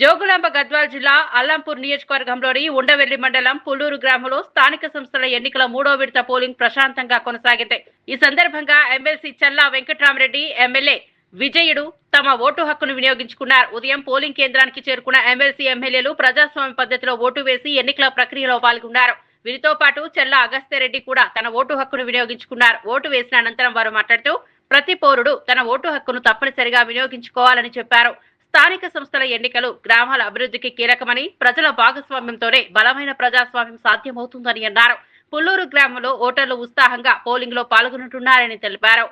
జోగులాంబ గద్వాల్ జిల్లా అల్లంపూర్ నియోజకవర్గంలోని ఉండవెల్లి మండలం పుల్లూరు గ్రామంలో స్థానిక సంస్థల ఎన్నికల మూడో విడత పోలింగ్ ప్రశాంతంగా కొనసాగింది. ఈ సందర్భంగా ఎమ్మెల్సీ చల్లా వెంకట్రామరెడ్డి ఎమ్మెల్యే విజయుడు తమ ఓటు హక్కును వినియోగించుకున్నారు. ఉదయం పోలింగ్ కేంద్రానికి చేరుకున్న ఎమ్మెల్సీ ఎమ్మెల్యేలు ప్రజాస్వామ్య పద్ధతిలో ఓటు వేసి ఎన్నికల ప్రక్రియలో పాల్గొన్నారు. వీరితో పాటు చెల్లా అగస్త్యరెడ్డి కూడా తన ఓటు హక్కును వినియోగించుకున్నారు. ఓటు వేసిన అనంతరం వారు మాట్లాడుతూ ప్రతి పౌరుడు తన ఓటు హక్కును తప్పనిసరిగా వినియోగించుకోవాలని చెప్పారు. స్థానిక సంస్థల ఎన్నికలు గ్రామాల అభివృద్ధికి కీలకమని ప్రజల భాగస్వామ్యంతోనే బలమైన ప్రజాస్వామ్యం సాధ్యమవుతుందని అన్నారు. పుల్లూరు గ్రామంలో ఓటర్లు ఉత్సాహంగా పోలింగ్లో పాల్గొంటున్నారని తెలిపారు